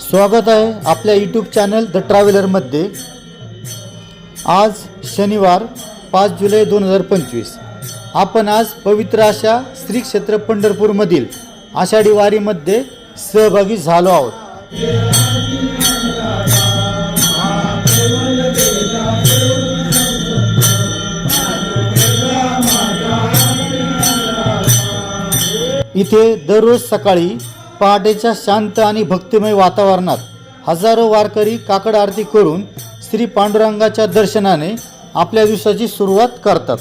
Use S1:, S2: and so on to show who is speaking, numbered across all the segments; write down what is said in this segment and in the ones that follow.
S1: स्वागत आहे आपल्या यूट्यूब चॅनल द ट्रॅव्हलरमध्ये आज शनिवार पाच जुलै दोन हजार पंचवीस. आपण आज पवित्र अशा श्री क्षेत्र पंढरपूरमधील आषाढी वारीमध्ये सहभागी झालो आहोत. इथे दररोज सकाळी पहाटेच्या शांत आणि भक्तिमय वातावरणात हजारो वारकरी काकड आरती करून श्री पांडुरंगाच्या दर्शनाने आपल्या दिवसाची सुरुवात करतात.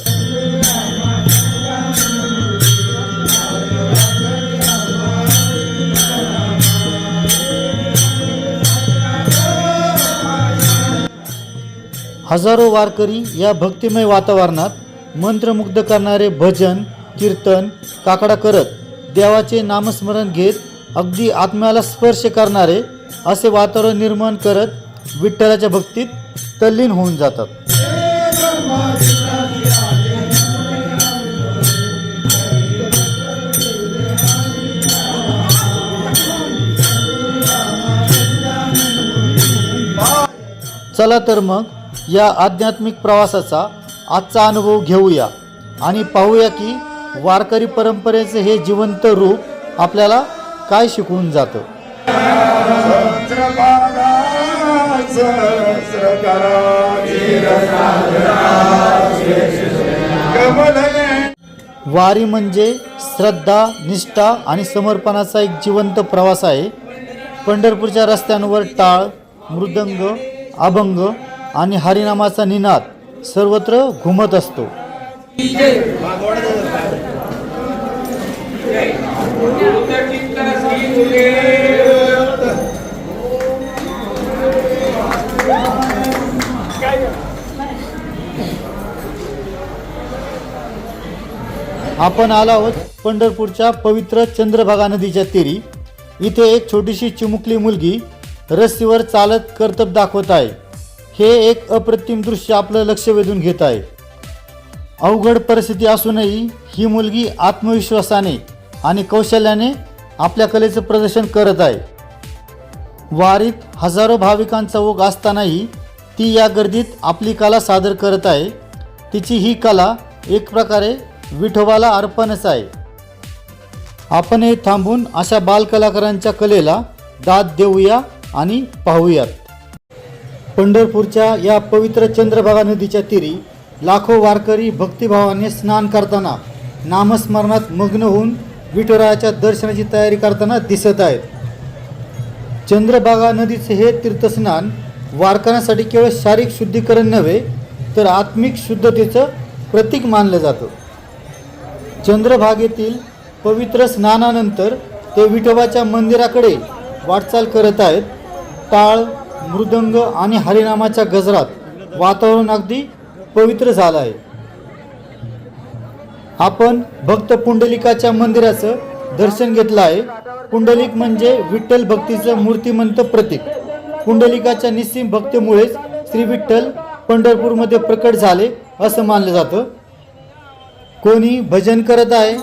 S1: हजारो वारकरी या भक्तिमय वातावरणात मंत्रमुग्ध करणारे भजन कीर्तन काकडा करत देवाचे नामस्मरण घेत अगदी आत्म्याला स्पर्श करणारे असे वातावरण निर्माण करत विठ्ठलाच्या भक्तीत तल्लीन होऊन जातात. चला तर मग या आध्यात्मिक प्रवासाचा आजचा अनुभव घेऊया आणि पाहूया की वारकरी परंपरेचं हे जिवंत रूप आपल्याला काय शिकवून जातं? वारी म्हणजे श्रद्धा निष्ठा आणि समर्पणाचा एक जिवंत प्रवास आहे. पंढरपूरच्या रस्त्यांवर टाळ मृदंग अभंग आणि हरिनामाचा निनाद सर्वत्र घुमत असतो. आपण आलो आहोत पंढरपूरच्या पवित्र चंद्रभागा नदीच्या तीरी. इथे एक छोटीशी चिमुकली मुलगी रस्तीवर चालत कर्तब दाखवत आहे. हे एक अप्रतिम दृश्य आपलं लक्ष वेधून घेत आहे. अवघड परिस्थिती असूनही ही मुलगी आत्मविश्वासाने आणि कौशल्याने आपल्या कलेचं प्रदर्शन करत आहे. वारीत हजारो भाविकांचा ओघ असतानाही ती या गर्दीत आपली कला सादर करत आहे. तिची ही कला एक प्रकारे विठोबाला अर्पणच आहे. आपण हे थांबून अशा बालकलाकारांच्या कलेला दाद देऊया आणि पाहूयात. पंढरपूरच्या या पवित्र चंद्रभागा नदीच्या तीरी लाखो वारकरी भक्तिभावाने स्नान करताना नामस्मरणात मग्न होऊन विठुरायाच्या दर्शनाची तयारी करताना दिसत आहेत. चंद्रभागा नदीचे हे तीर्थस्नान वारकऱ्यांसाठी केवळ शारीरिक शुद्धीकरण नव्हे तर आत्मिक शुद्धतेचं प्रतीक मानलं जातं. चंद्रभागेतील पवित्र स्नानानंतर ते विठोबाच्या मंदिराकडे वाटचाल करत आहेत. टाळ मृदंग आणि हरिनामाच्या गजरात वातावरण अगदी पवित्र झालं आहे. आपण भक्त पुंडलिकाच्या मंदिराचं दर्शन घेतलं आहे. पुंडलिक म्हणजे विठ्ठल भक्तीचं मूर्तिमंत प्रतीक. पुंडलिकाच्या निस्सीम भक्तीमुळेच श्री विठ्ठल पंढरपूरमध्ये प्रकट झाले असं मानलं जातं. कोणी भजन करत आहे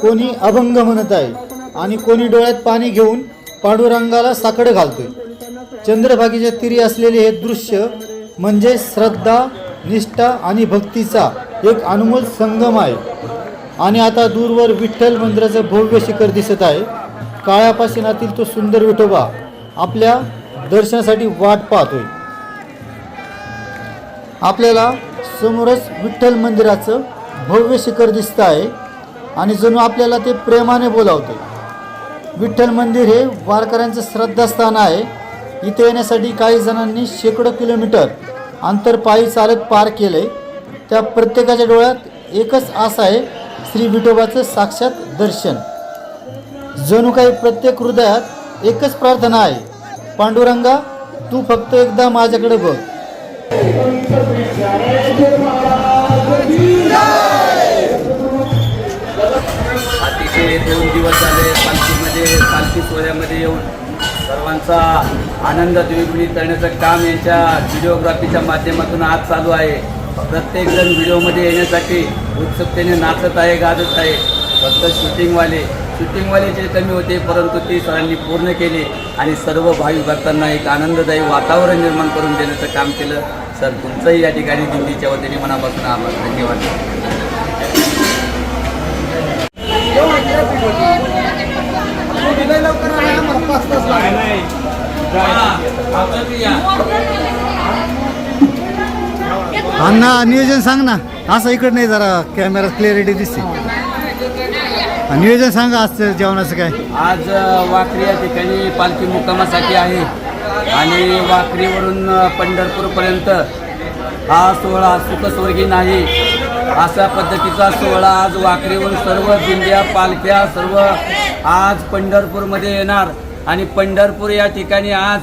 S1: कोणी अभंग म्हणत आहे आणि कोणी डोळ्यात पाणी घेऊन पांडुरंगाला साकडं घालतोय. चंद्रभागेच्या तीरी असलेले हे दृश्य म्हणजे श्रद्धा निष्ठा आणि भक्तीचा एक अनमोल संगम आहे. आणि आता दूरवर विठ्ठल मंदिराचं भव्य शिखर दिसत आहे. काळ्या पाषाणातील तो सुंदर विठोबा आपल्या दर्शनासाठी वाट पाहतोय. आपल्याला समोरच विठ्ठल मंदिराचं भव्य शिखर दिसतं आहे. आणि जणू आपल्याला ते प्रेमाने बोलावते विठ्ठल मंदिर हे वारकऱ्यांचं श्रद्धास्थान आहे. इथे येण्यासाठी काही जणांनी शेकडो किलोमीटर आंतरपायी चालत पार केले. त्या प्रत्येकाच्या डोळ्यात एकच आस आहे श्री विठोबाचं साक्षात दर्शन. जणू काही प्रत्येक हृदयात एकच प्रार्थना आहे पांडुरंगा तू फक्त एकदा माझ्याकडे बघ.
S2: अतिशय दोन दिवस झाले पालखीमध्ये पालखी सोहळ्यामध्ये येऊन. सर्वांचा आनंद द्विगुणित करण्याचं काम यांच्या व्हिडिओग्राफीच्या माध्यमातून आज चालू आहे. प्रत्येकजण व्हिडिओमध्ये येण्यासाठी उत्सुकतेने नाचत आहे गाजत आहे. फक्त शूटिंगवाले शूटिंगवाले जे कमी होते परंतु ती सरांनी पूर्ण केली आणि सर्व भाविक भक्तांना एक आनंददायी वातावरण निर्माण करून देण्याचं काम केलं. सर तुमचंही या ठिकाणी दिल्लीच्या वतीने मनापासून आभार धन्यवाद.
S1: अण्णा नियोजन सांग ना. असं इकडे नाही जरा कॅमेरा क्लॅरिटी दिसते. नियोजन सांगा आजचं जेवणाचं काय?
S2: आज अ, वाखरी या ठिकाणी पालखी मुक्कामासाठी आहे. आणि वाखरीवरून अ, पंढरपूरपर्यंत हा सोहळा सुखस्वर्गी नाही. अशा पद्धतीचा सोहळा आज वाखरीहून सर्व दिंड्या पालख्या सर्व आज पंढरपूरमध्ये येणार. आणि पंढरपूर या ठिकाणी आज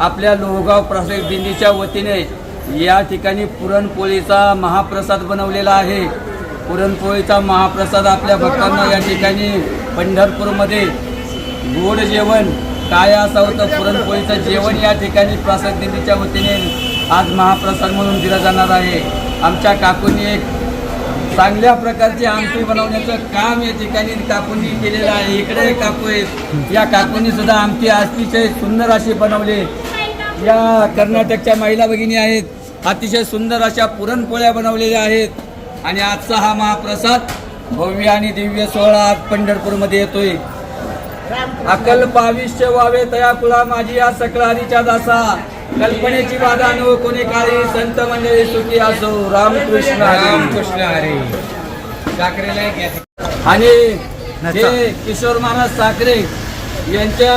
S2: आपल्या लोहगाव प्रसाद दिंडीच्या वतीने या ठिकाणी पुरणपोळीचा महाप्रसाद बनवलेला आहे. पुरणपोळीचा महाप्रसाद आपल्या भक्तांना या ठिकाणी पंढरपूरमध्ये गोड जेवण काय असावं तर पुरणपोळीचं जेवण या ठिकाणी प्रसाद दिंडीच्या वतीने आज महाप्रसाद म्हणून दिला जाणार आहे. आमच्या काकूंनी एक चांगल्या प्रकारची आमटी बनवण्याचं काम या ठिकाणी काकूंनी केलेलं आहे. इकडे काकू आहेत. या काकूंनी सुद्धा आमटी अतिशय सुंदर अशी बनवली. या कर्नाटकच्या महिला भगिनी आहेत. अतिशय सुंदर अशा पुरणपोळ्या बनवलेल्या आहेत. आणि आजचा हा महाप्रसाद भव्य आणि दिव्य सोहळा आज पंढरपूरमध्ये येतोय. अकल्प आयुष्य व्हावे तया कुळा माझी या सकळारीच्या दासा. कल्पनेची बाधा नो कोणी काळी संत मंडळी सुखी असो रामकृष्ण रामकृष्ण हरी. आणि हे किशोर महाराज साखरे यांच्या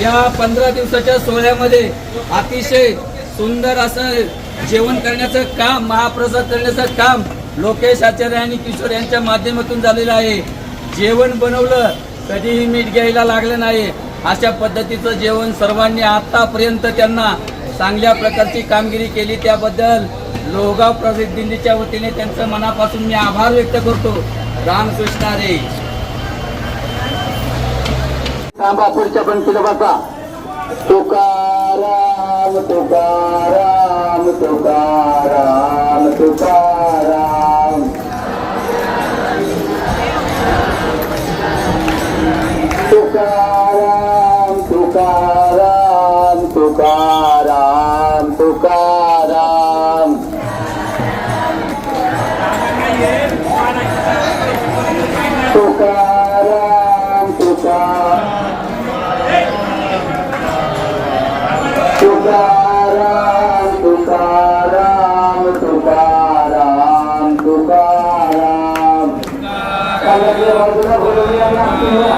S2: या पंधरा दिवसाच्या सोहळ्यामध्ये अतिशय सुंदर असं जेवण करण्याचं काम महाप्रसाद करण्याचं काम लोकेश आचार्य आणि किशोर यांच्या माध्यमातून झालेलं आहे. जेवण बनवलं कधीही मीठ घ्यायला लागलं नाही. अशा पद्धतीचं जेवण सर्वांनी आतापर्यंत त्यांना चांगल्या प्रकारची कामगिरी केली. त्याबद्दल लोहगाव प्रसिद्ध वतीने त्यांचं मनापासून मी आभार व्यक्त करतो. रामकृष्णारे रे. थांबा पुढच्या बसा. तुकाराम तुकाराम तुकाराम तुकाराम.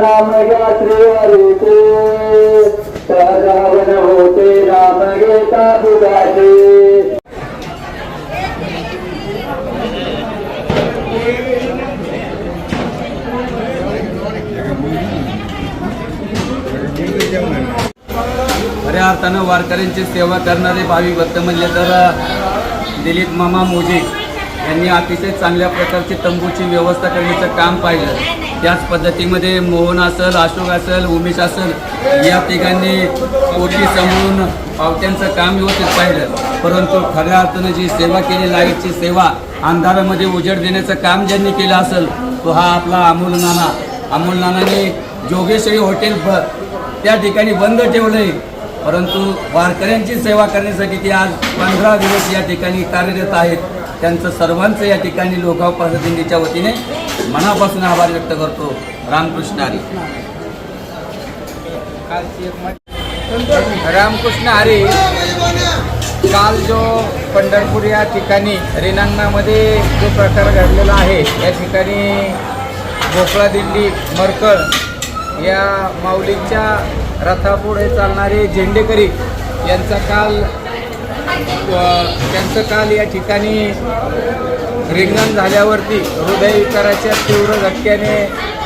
S2: राम नाम घ्या श्रीहरीचे होते राम घेता बुधाचे खऱ्या अर्थानं वारकऱ्यांची सेवा करणारे भाविक भक्त म्हणले तर दिलीप मामा मोजे यांनी अतिशय चांगल्या प्रकारची तंबूची व्यवस्था करण्याचं काम पाहिलं. त्याच पद्धतीमध्ये मोहन असेल अशोक असेल उमेश असेल या ठिकाणी पोटी समजून पावत्यांचं काम व्यवस्थित पाहिलं. परंतु खऱ्या अर्थानं जी सेवा केली लाईटची सेवा अंधारामध्ये उजेड देण्याचं काम ज्यांनी केलं असेल तो हा आपला अमोल नाना. अमोल नानाने जोगेश्वरी हॉटेल ब त्या ठिकाणी बंद ठेवलंय. परंतु वारकऱ्यांची सेवा करण्यासाठी ते आज पंधरा दिवस या ठिकाणी कार्यरत आहेत. त्यांचं सर्वांचं या ठिकाणी लोकाव प्रसादिंडीच्या वतीने मनापासून आभार व्यक्त करतो. रामकृष्ण हरी.
S3: रामकृष्ण हरी काल जो पंढरपूर या ठिकाणी रेणांगणामध्ये जो प्रकार घडलेला आहे या ठिकाणी भोपळा दिंडी मरकळ या माऊलींच्या रथापुढे चालणारे झेंडेकरी यांचा काल त्यांचं काल या ठिकाणी रिंगण झाल्यावरती हृदयविकाराच्या तीव्र झटक्याने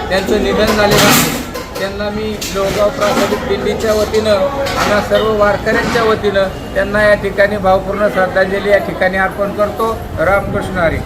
S3: त्यांचं निधन झालेलं आहे. त्यांना मी लोगाव प्राथमिक दिल्लीच्या वतीनं आणि सर्व वारकऱ्यांच्या वतीनं त्यांना या ठिकाणी भावपूर्ण श्रद्धांजली या ठिकाणी अर्पण करतो. रामकृष्ण हरी.